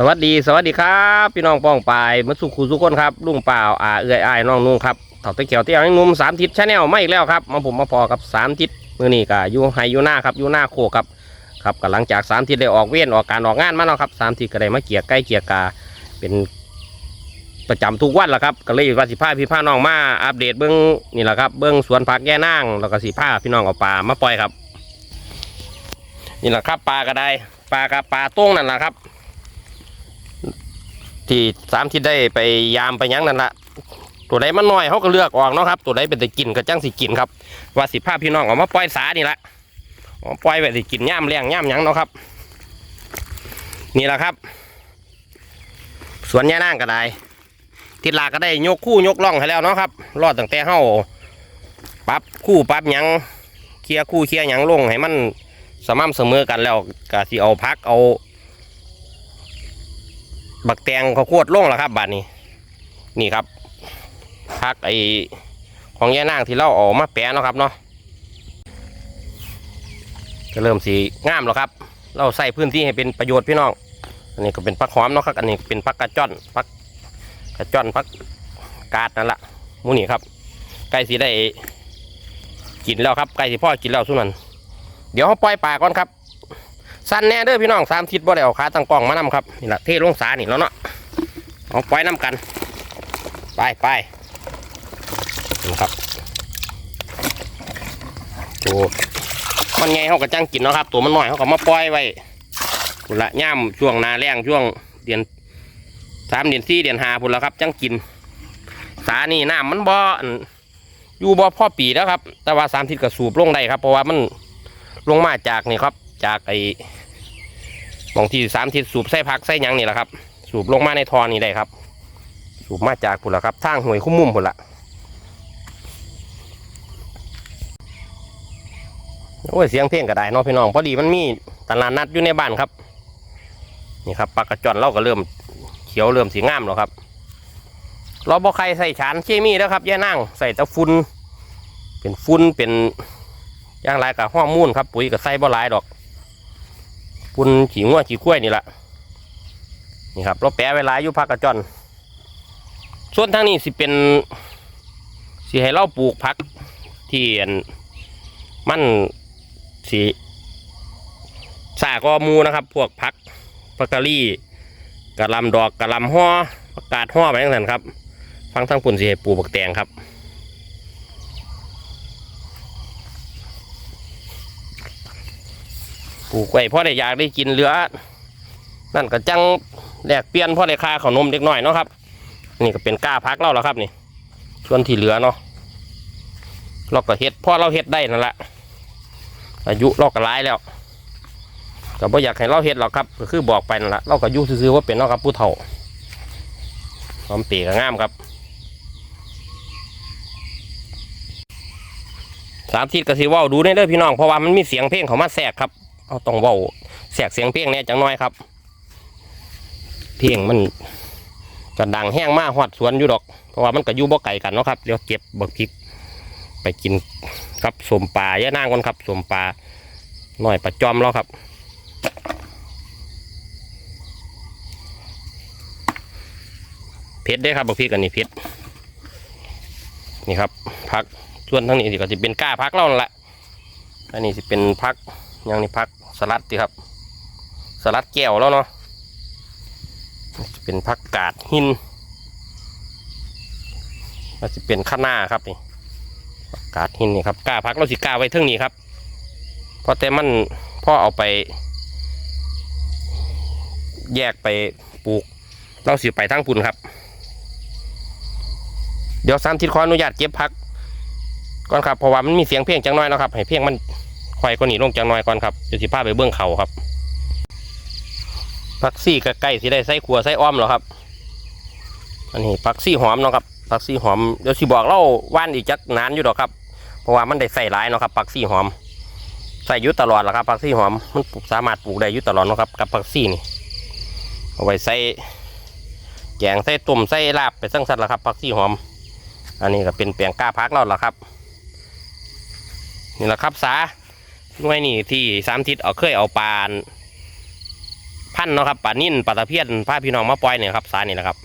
สวัสดีสวัสดีครับ พี่น้องป้องปายมาสุขูสุกคนครับลุงเปล่าอาเอื้อยอ้ายน้องนุ่งครับเต่าตะเกียวเตี้ยงนุ่มสามทิศชาแนลไม่อีกแล้วครับมาผมมาพอกับสามทิศมือนี้ก็อยู่ไฮยูหน้าครับยูหน้าโคครับครับก็หลังจากสามทิศได้ออกเว้นออกการออกงานมาแล้วครับสามทิศก็ได้มาเกียร์ใกล้เกียร์กาเป็นประจำทุกวันแหละครับก็เลยว่าสิพาพี่พาน้องมาอัปเดตเบื้องนี่แหละครับเบื้องสวนผักแย่นางแล้วก็สิพาพี่น้องเอาปลามาปล่อยครับ นี่แหละครับปลาก็ได้ปลากับปลาต้งนั่นแหละครับ ที่สามที่ได้ไปยามไปยั้งนั่นละตัวใดมันน้อยเขาก็เลือกออกเนาะครับ ตัวใดเป็นต่กินก็จังสิกินครับว่าสิพาพพี่น้องออกมาปล่อยสานี่ละเอามาปล่อยไปสิกินย่ามเลี้ยงย่ามยั้งเนาะครับ นี่แหละครับ สวนย่านางก็ได้ทิศลาก็ได้ยกคู่ยกล่องให้แล้วเนาะครับ รอดตั้งแต่เฮาปับคู่ปับยังเคลียร์คู่เคลียร์ยังลงให้มันสม่ำเสมอกันแล้วก็สิเอาพักเอา บักแตงเขาวโคตรลงแล้วครับบาดนี้ นี่ครับพักไอของแย่นางที่เราออกมาแปะเนาะครับเนาะก็เริ่มสีงามแล้วครับ เราใส่พื้นที่ให้เป็นประโยชน์พี่น้อง อันนี้ก็เป็นพักหอมเนาะครับ อันนี้เป็นพักกระจ้อนพักกระจ้อนพักกาดนั่นแหละมูนี่ครับใกล้สีได้กินแล้วครับใกล้สีพ่อกินแล้วสุนันเดี๋ยวเขาปล่อยปลาก่อนครับ สั้นแน่เด้อพี่น้องสามทิศบ่ได้เอาขาตั้งกล้องมานำครับนี่แหละเทลงสานี่แล้วเนาะเอาปล่อยน้ำกัน ไปไปนี่ครับตัวมันไงเขาก็จังกินเนาะครับ ตัวมันหน้อยเขาก็มาปล่อยไว้พุ่นละย่ามช่วงนาแรงช่วงเดือนสามเดือนสี่เดือนห้าพุ่นละครับ จังกิน สานี่น้ำมันบ่ออยู่บ่พ่อปีแล้วครับ แต่ว่าสามทิศก็สูบลงได้ครับ เพราะว่ามันลงมาจากนี่ครับจากไอ บางที่สามทิศสูบใส่พักใส่ยังนี่แหละครับ สูบลงมาในทอนี่ได้ครับ สูบมาจากพุ่นละครับทางห้วยคุ้มมุมพุ่นละโอ้ยเสียงเพลงก็ได้เนาะพี่น้องพอดีมันมีตลาดนัดอยู่ในบ้านครับ นี่ครับปลากระจอนเราก็เริ่มเขียวเริ่มสีงามแล้วครับเราบ่ใครใส่ฉานเคมีแล้วครับแย่นั่งใส่ต่ฝุ่นเป็นฝุ่นเป็นอย่างไรกับห้อมูลครับปุ๋ยกับใส่บ่หลายดอก ฝุ่นขี้งัวขี้ข้วยนี่แหละนี่ครับเราแปะไว้หลายอยู่พักกระจอนส่วนทางนี้สิเป็นสิให้เราปลูกผักที่อันมันสิสากอมูนะครับ พวกผักผักกะหรี่กะลำดอกกะลำห่อผักกาดห่อไปทั้งนั้นครับ ฟังทั้งปุ่นสิให้ปลูกบักแตงครับ ปลูกไว้เพราะได้อยากได้กินเหลือ นั่นก็จังแลกเปลี่ยนเพราะได้ค่าขนมเด็กน้อยเนาะครับ นี่ก็เป็นก้าพักเราแล้วครับนี่ส่วนที่เหลือเนาะเราก็เฮ็ดพ่อเราเฮ็ดได้นั่นแหละอายุเราก็ร้ายแล้วก็บ่อยากให้เราเฮ็ดหรอกครับก็คือบอกไปนั่นแหละเราก็อายุซื่อว่าเป็นเนาะครับผู้เฒ่าหอมปีกงามครับสามทิศก็สิเว้าดูได้เด้อพี่น้องเพราะว่ามันมีเสียงเพลงเขามาแทรกครับ เอาต้องเว้าแทรกเสียงเพลงเนี่ยจังน้อยครับ เพลงมันก็ดังแห้งมากหอดสวนอยู่ดอก เพราะว่ามันก็อยู่บ่ไก่กันเนาะครับเดี๋ยวเก็บบักพริก ไปกินกับสมปลาย่านางกันครับสมปลาหน่อยปลาจอมแล้วครับเผ็ดได้ครับบักพริกอันนี้เผ็ดนี่ครับพักส่วนทั้งนี้สิก็จะเป็นก้าพักเรานั่นแหละอันนี้สิเป็นพัก ยังนี่พักสลัดดีครับ สลัดแก้วแล้วเนาะจะเป็นผักกาดหินมันจะเป็นข้าหน้าครับนี่กาดหินนี่ครับกล้าพักเราสิกล้าไว้เท่งนี้ครับเพราะแต่มันพ่อเอาไป แยกไปปลูก เราสิไปทั้งปุ่นครับ เดี๋ยวสามทิศขออนุญาตเก็บพักก่อนครับเพราะว่ามันมีเสียงเพลงจังน้อยเนาะครับ ให้เพลงมัน ค่อยกว่านี้ลงจังน้อยก่อนครับเดี๋ยวสิพาไปเบื้องเขาครับผักซี่ก็ใกล้สิได้ใส่ขัวใส่อ้อมแล้วครับ อันนี้ผักซี่หอมเนาะครับผักซี่หอมเดี๋ยวสิบอกเล่าว่านอีกจักนานอยู่ดอกครับ เพราะว่ามันได้ใส่หลายเนาะครับผักซี่หอมใส่อยุตลอดแหละครับผักซี่หอมมันปลูกสามารถปลูกได้อยุตลอดเนาะครับกับผักซี่นี่เอาไว้ใส่แกงใส่ต้มใส่ลาบไปสั่งสัตว์ละครับผักซี่หอม อันนี้ก็เป็นแปลงกล้าพักเราละครับ นี่แหละครับสา หน่วยนี่ที่สามทิศเอาเคยเอาปลาพันเนาะครับปลานิ่นปลาตะเพียนพาพี่น้องมาปล่อยเนี่ยครับสานี่แหละครับ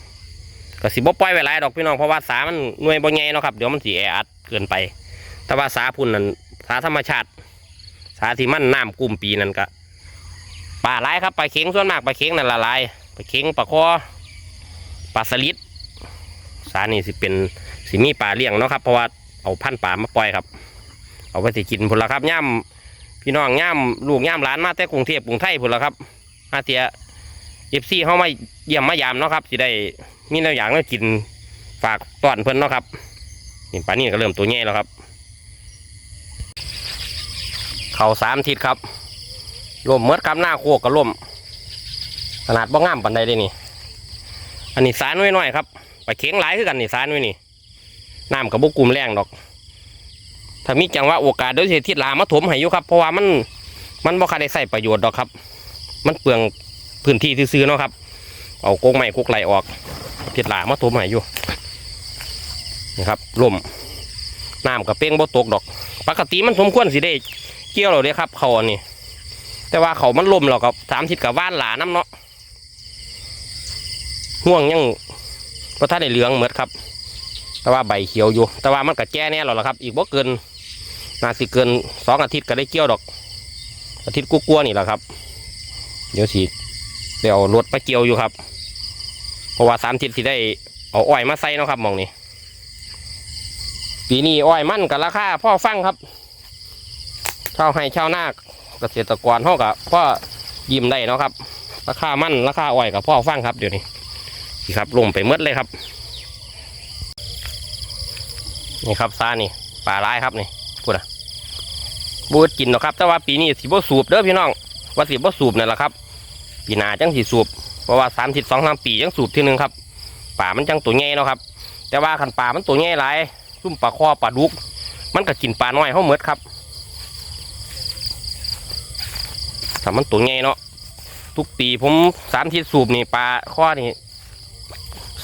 ก็สิบ่ปล่อยไว้หลายดอกพี่น้องเพราะว่าสามันหน่วยบ่ใหญ่เนาะครับเดี๋ยวมันสิแออัดเกินไป แต่ว่าสาพุ่นนั่นสาธรรมชาติ สาที่มันน้ำกุ่มปีนั่นก็ปลาหลายครับปลาเข็งส่วนมากปลาเข็งนั่นละลายปลาเข็งปลาคอปลาสลิดสานี่สิเป็นสิมีปลาเลี้ยงเนาะครับเพราะว่าเอาพันปลามาปล่อยครับ เอาไปสิกินพุ่นละครับย่ำ พี่น้องย่ำลูกย่ำหลานมาแต่กรุงเทพกรุงไทยพุ่นละครับมาเตียเอฟซีเข้ามาเยี่ยมมายามเนาะครับสิได้มีแนวอย่างมากินฝากต้อนเพิ่อนเนาะครับนี่ปลานี่ก็เริ่มตัวใหญ่แล้วครับ เขาสามทิศครับล่มเมดครับหน้าโคกก็ล่มขนาดบ่งงามปันใดเลยนี่ อันนี้สารน้อยๆครับไปเข็งหลายคือกันนี่สารน้อยนี่น้ำกับบุกลุ่มแรงดอก ถ้ามีจังหวะโอกาสเดี๋ยวสิทิศลามาถมให้อยู่ครับ เพราะว่ามันมันบ่ค่อยได้ใส่ประโยชน์ดอกครับ มันเปลืองพื้นที่ซื้อๆเนาะครับ เอาโกงไม้โกกไหลออกทิศลามาถมให้อยู่นี่ครับล่มน้ำกับเป้งบ่ตกดอก ปกติมันสมควรสิได้เกี่ยวเราเด้ครับเขาอันนี้แต่ว่าเขามันล่มเรากับสามทิศกับว่านหลาน้ำเนาะห่วงยังพระท่านได้เหลืองเหมือดครับ แต่ว่าใบเขียวอยู่ แต่ว่ามันก็แก่แน่แล้วล่ะครับ อีกบ่เกิน นาสิเกินสองอาทิตย์ก็ได้เกี่ยวดอก อาทิตย์กลัวๆนี่แหละครับ เดี๋ยวสิเดี๋ยวรถไปเกี่ยวอยู่ครับ เพราะว่าสามอาทิตย์สิได้เอาอ้อยมาใส่นะครับมองนี้ปีนี้อ้อยมั่นกับราคาพ่อฟังครับชาวให้ชาวนาเกษตรกรเท่ากับพ่อยิ้มได้เนาะครับ ราคามั่นราคาอ้อยกับพ่อฟังครับเดี๋ยวนี้นี่ครับลงไปหมดเลยครับ นี่ครับซานี่ปลาร้ายครับนี่พูดอะ บูดกินเนาะครับ แต่ว่าปีนี้สีบ่สูบเด้อพี่น้อง ว่าสีบ่สูบนี่นแหละครับ ปีหนาจังสีสูบ เพราะว่าสามสิบสองสามปีจังสูบทีหนึงครับ ป่ามันจังตัวใหญ่เนาะครับ แต่ว่าขันป่ามันตัวใหญ่หลายซุ่มปลาคอปลาดุก มันก็กินปลาน้อยเขาเหมือดครับถ้ามันตัวใหญ่เนาะ ทุกปีผมสามทิศสูบนี่ปลาข้อนี่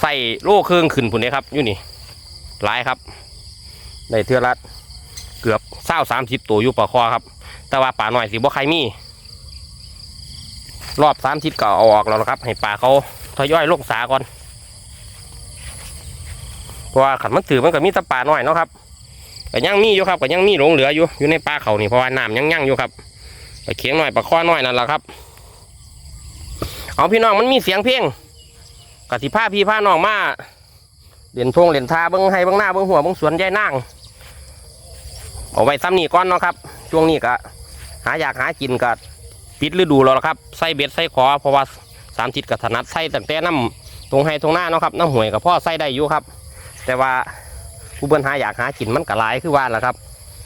ใส่โล่เครื่องขึ้นผุนเลยครับ อยู่นี่หลายครับ ได้เทือละ เกือบเศร้าสามสิบตัวอยู่ปลาคอครับ แต่ว่าปลาหน้อยสิบ่ใครมี รอบสามทิศก็เอาออกแล้วนะครับ ให้ปลาเขาทยอยลงสาก่อนเพราะว่าขันมันถือมันก็มีแตะปลาหน้อยเนาะครับก็ยังมีอยู่ครับก็ยังมีหลงเหลืออยู่อยู่ในปลาเขานี่เพราะว่าน้ำยังยั่งอยู่ครับไปเคียงหน่อยปลาข้อน้อยนั่นแหละครับ เอาพี่น้องมันมีเสียงเพลงกสิผ้าพี่ผ้าน้องมาเด่นทงเด่นทาเบิ้งให้เบิ้งหน้าเบิ้งหัวเบิ้งสวนยายนาง เอาไว้ซ้ำนี่ก้อนเนาะครับ ช่วงนี้ก็หาอยากหากินก็ปิดฤดูแล้วครับใส่เบ็ดใส่ขอเพราะว่าสามทิศกับถนัดใส่ตั้งแต่น้ำตรงให้ตรงหน้าเนาะครับน้ำห่วยกับพ่อใส่ได้อยู่ครับ แต่ว่าผู้เบิ่นหาอยากหากินมันก็หลายคือว่าแหละครับ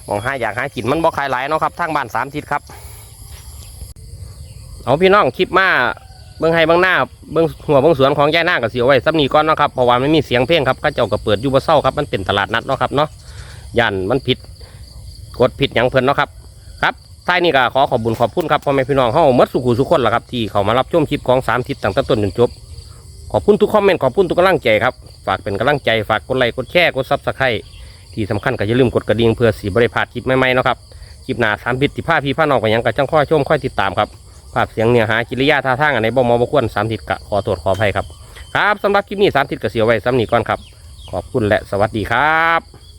มองหาอยากหากินมันบ่ขายหลายเนาะครับทางบ้านสามทิศครับเอาพี่น้องคลิปมาเบิ่งให้เบิ่งหน้าเบิ่งหัวเบิ่งสวนของยายนางก็เสียวไว้ซ้ำนี้ก่อนเนาะครับเพราะว่าไมันมีเสียงเพลงครับก็เจ้าก็เปิดยูบเศร้าครับมันเป็นตลาดนัดเนาะครับเนาะยันมันผิด กดผิดหยังเพิ่นเนาะครับครับท้ายนี้ก็ขอขอบบุญขอบคุณครับพ่อแม่พี่น้องเฮาหมดสุขุสุขคนล่ะครับที่เขามารับชมคลิปของสามทิศตั้งแต่ต้นจนจบขอบคุณทุกคอมเมนต์ขอบคุณทุกกำลังใจครับฝากเป็นกำลังใจฝากกดไลค์กดแชร์กดซับสไครต์ที่สำคัญก็อย่าลืมกดกระดิ่งเพื่อสีบริพาดคลิปใหม่ๆเนาะครับคลิปหน้าสามพิษที่ผ้าพี่ผ้าน้องไปยังกับจังค่อยชมค่อยติดตามครับภาพเสียงเนื้อหากิริยาท่าทางอันไหนบ่หมอบ่ควรสามทิศกะขอตรวจขออภัยครับครับสำหรับคลิปนี้สามทิศกะเสียวไว้ซ้ำนี้ก่อนครับ ขอบคุณและสวัสดีครับ